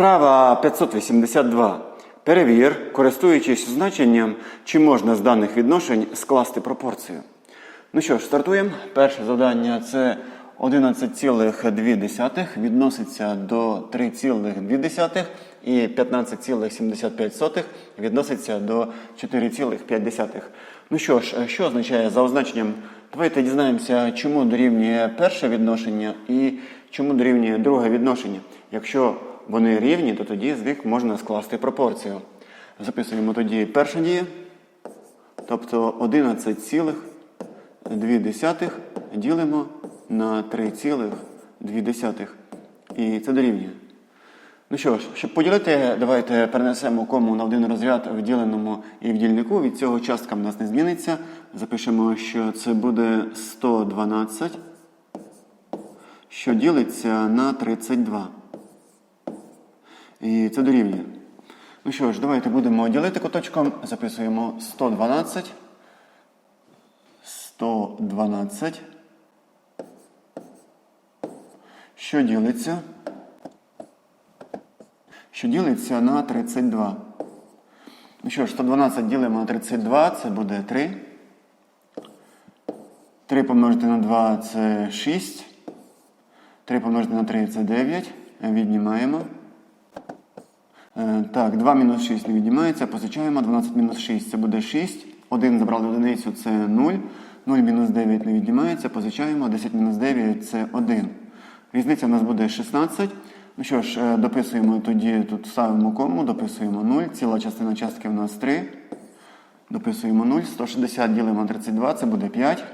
Вправа 582. Перевір, користуючись значенням, чи можна з даних відношень скласти пропорцію. Ну що ж, стартуємо. Перше завдання це 11,2 відноситься до 3,2 і 15,75 відноситься до 4,5. Ну що ж, що означає за означенням? Давайте дізнаємося, чому дорівнює перше відношення і чому дорівнює друге відношення. Якщо вони рівні, то тоді з них можна скласти пропорцію. Записуємо тоді перша дія, тобто 11,2 ділимо на 3,2. І це дорівнює. Ну що ж, щоб поділити, давайте перенесемо кому на один розряд в діленому і в дільнику. Від цього частка в нас не зміниться. Запишемо, що це буде 112, що ділиться на 32. І це дорівнює. Ну що ж, давайте будемо ділити куточком. Записуємо 112. 112. Що ділиться? Що ділиться на 32. Ну що ж, 112 ділимо на 32, це буде 3. 3 помножити на 2 це 6. 3 помножити на 3 це 9. Віднімаємо. Е, Так, 2 мінус 6 не віднімається, позичаємо. 12 мінус 6 це буде 6. 1 забрали одиницю, це 0. 0 мінус 9 не віднімається, позичаємо. 10 мінус 9 це 1. Різниця у нас буде 16. Ну що ж, е, дописуємо тоді, тут ставимо кому, дописуємо 0. Ціла частина частки у нас 3. Дописуємо 0. 160 ділимо на 32, це буде 5.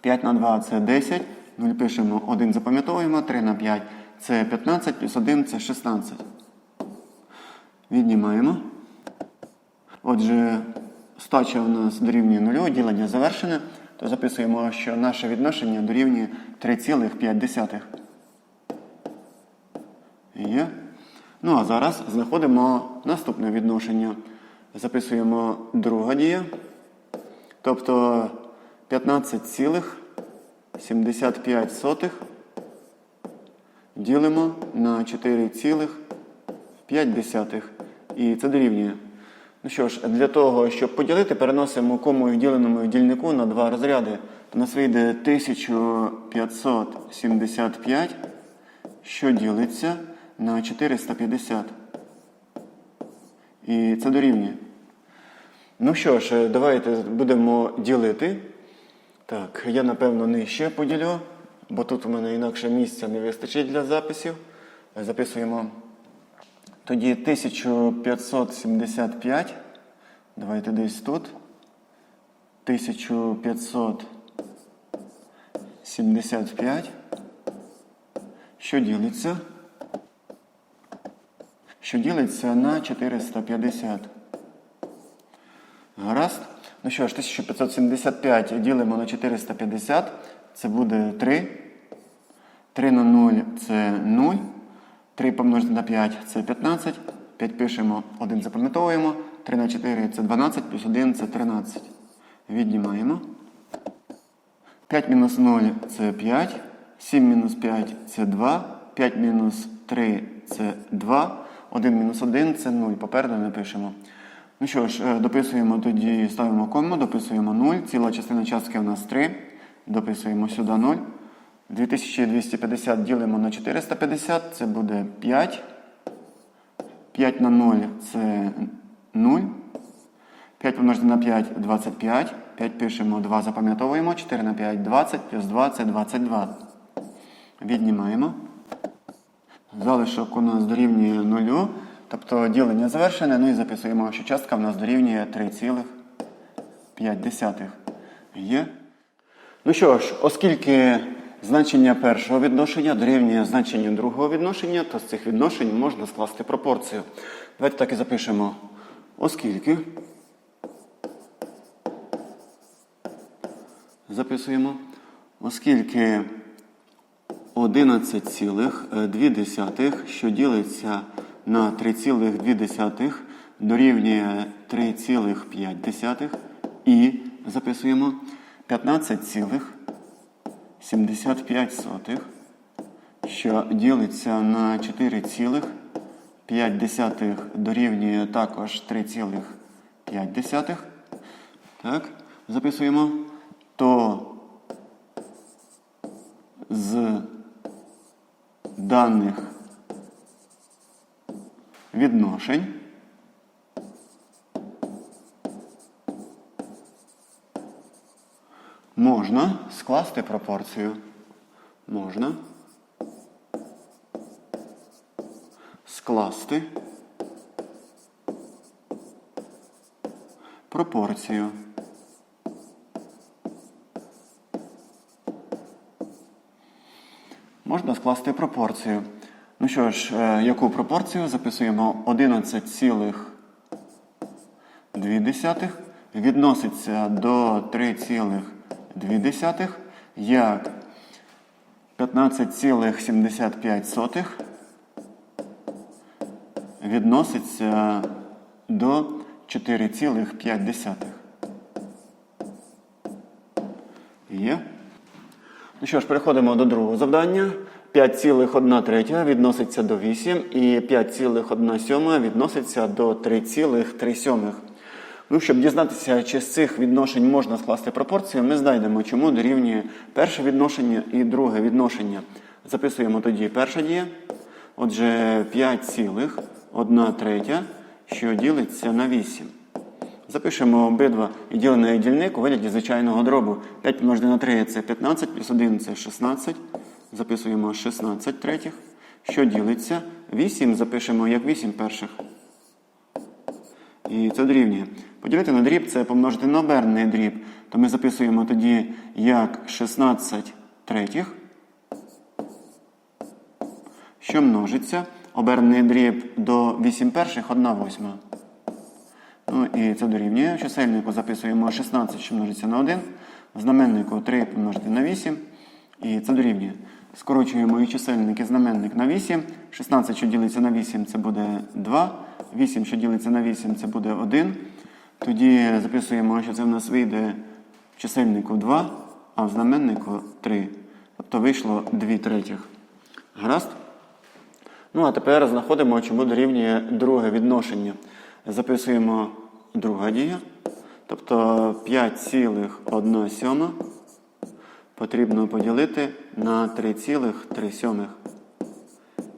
5 на 2 це 10. 0 пишемо 1 запам'ятовуємо, 3 на 5 це 15, плюс 1 це 16. Віднімаємо. Отже, стача у нас дорівнює 0, ділення завершене, то записуємо, що наше відношення дорівнює 3,5. Є. Ну а зараз знаходимо наступне відношення. Записуємо друга дія. Тобто 15,75 ділимо на 4,5. І це дорівнює. Ну що ж, для того, щоб поділити, переносимо кому в діленому дільнику на два розряди. То нас вийде 1575, що ділиться на 450. І це дорівнює. Ну що ж, давайте будемо ділити. Так, я напевно нижче поділю, бо тут у мене інакше місця не вистачить для записів. Записуємо тоді 1575. Давайте десь тут. 1575. Що ділиться? Що ділиться на 450. Гаразд. Ну що ж, 1575 ділимо на 450. Це буде 3. 3 на 0 це 0. 3 помножити на 5 це 15. 5 пишемо, 1 запам'ятовуємо. 3 на 4 це 12, плюс 1 це 13. Віднімаємо. 5 мінус 0 це 5. 7 мінус 5 це 2. 5 мінус 3 це 2. 1 мінус 1 це 0. Попереду не пишемо. Ну що ж, е, дописуємо тоді, ставимо кому, дописуємо 0. Ціла частина частки у нас 3. Дописуємо сюди 0. 2250 ділимо на 450, це буде 5. 5 на 0 це 0. 5 помножити на 5 25. 5 пишемо 2, запам'ятовуємо. 4 на 5 20, плюс 2 це 22. Віднімаємо. Залишок у нас дорівнює 0. Тобто ділення завершене. Ну і записуємо, що частка в нас дорівнює 3,5. Є. Ну що ж, оскільки значення першого відношення дорівнює значенню другого відношення, то з цих відношень можна скласти пропорцію. Давайте так і запишемо. Оскільки. Записуємо. Оскільки 11,2, що ділиться на 3,2, дорівнює 3,5 і записуємо 15,75, що ділиться на 4,5 дорівнює також 3,5. Так, записуємо. То з даних відношень можна скласти пропорцію. Можна скласти пропорцію. Можна скласти пропорцію. Ну що ж, е, яку пропорцію записуємо 11,2 відноситься до 3,2 як 15,75 відноситься до 4,5. Є. Ну що ж, переходимо до другого завдання. 5,1 третя відноситься до 8 і 5,1 сьома відноситься до 3,3 сьомих. Ну, щоб дізнатися, чи з цих відношень можна скласти пропорцію, ми знайдемо, чому дорівнює перше відношення і друге відношення. Записуємо тоді перша дія. Отже, 5,1 третя, що ділиться на 8. Запишемо обидва і ділений дільник у вигляді звичайного дробу. 5 помножити на 3 це 15, плюс 1 це 16. Записуємо 16 третіх. Що ділиться? 8 запишемо як 8 перших. І це дорівнює. Поділити на дріб це помножити на обернений дріб. То ми записуємо тоді як 16 третіх. Що множиться? Обернений дріб до 8 перших 1 восьма. Ну і це дорівнює. В чисельнику записуємо 16, що множиться на 1. В знаменнику 3 помножити на 8. І це дорівнює. Скорочуємо і чисельник і знаменник на 8. 16, що ділиться на 8, це буде 2. 8, що ділиться на 8, це буде 1. Тоді записуємо, що це в нас вийде в чисельнику 2, а в знаменнику 3. Тобто вийшло 2 третіх. Гаразд? Ну, а тепер знаходимо, чому дорівнює друге відношення. Записуємо друга дія. Тобто 5,1 сьома потрібно поділити на 3,3 сьомих.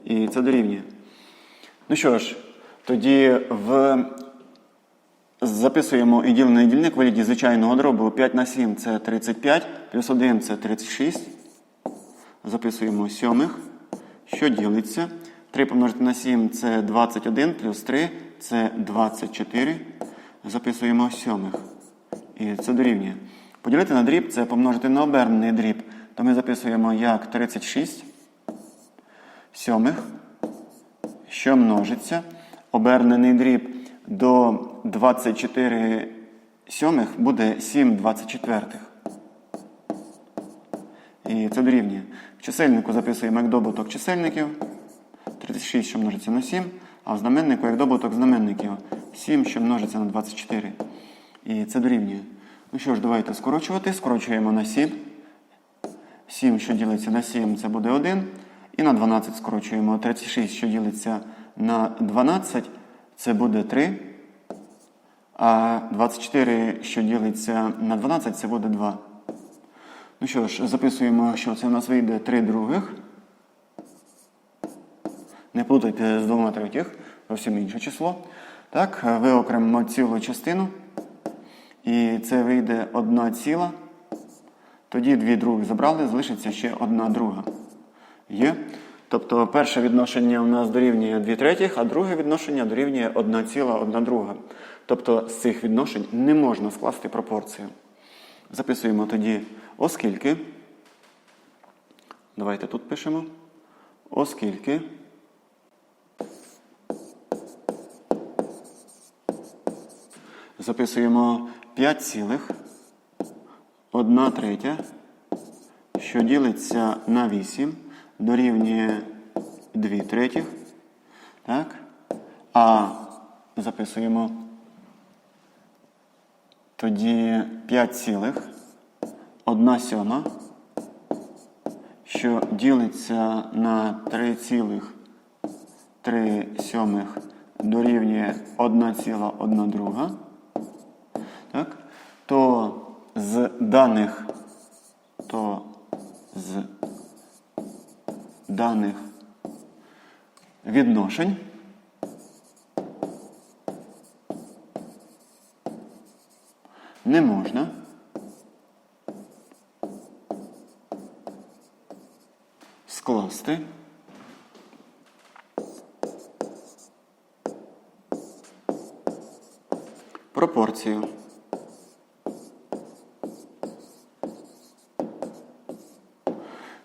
І це дорівнює. Ну що ж, тоді в... записуємо і ділений дільник вигляді звичайного дробу 5 на 7 це 35, плюс 1 це 36. Записуємо сьомих. Що ділиться? 3 помножити на 7 це 21, плюс 3 це 24. Записуємо сьомих. І це дорівнює. Поділити на дріб це помножити на обернений дріб. То ми записуємо як 36 сьомих, що множиться. Обернений дріб до 24 сьомих буде 7 24. І це дорівнює. В чисельнику записуємо як добуток чисельників. 36, що множиться на 7, а в знаменнику як добуток знаменників 7, що множиться на 24. І це дорівнює. Ну що ж, давайте скорочувати. Скорочуємо на 7. 7, що ділиться на 7, це буде 1. І на 12 скорочуємо. 36, що ділиться на 12, це буде 3. А 24, що ділиться на 12, це буде 2. Ну що ж, записуємо, що це у нас вийде 3 других. Не плутайте з двома третіх, зовсім інше число. Так, виокремимо цілу частину. І це вийде одна ціла. Тоді дві других забрали, залишиться ще одна друга. Є. Тобто перше відношення у нас дорівнює 2 третіх, а друге відношення дорівнює 1 ціла, 1 друга. Тобто з цих відношень не можна скласти пропорцію. Записуємо тоді, оскільки. Давайте тут пишемо. Оскільки. Записуємо 5 цілих 1 третя, що ділиться на 8, дорівнює 2 третіх. Так? А записуємо тоді 5 цілих. 1 сьома, що ділиться на 3,3 сьомих дорівнює 1,1 друга, так, то з даних, то з даних відношень не можна скласти пропорцію.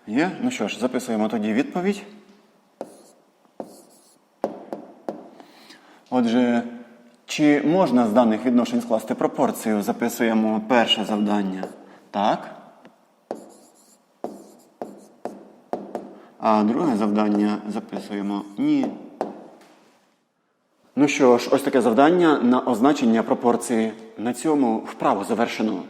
Є? Ну що ж, записуємо тоді відповідь. Отже, чи можна з даних відношень скласти пропорцію? Записуємо перше завдання. Так. А друге завдання записуємо ні. Ну що ж, ось таке завдання на означення пропорції. На цьому вправо завершено.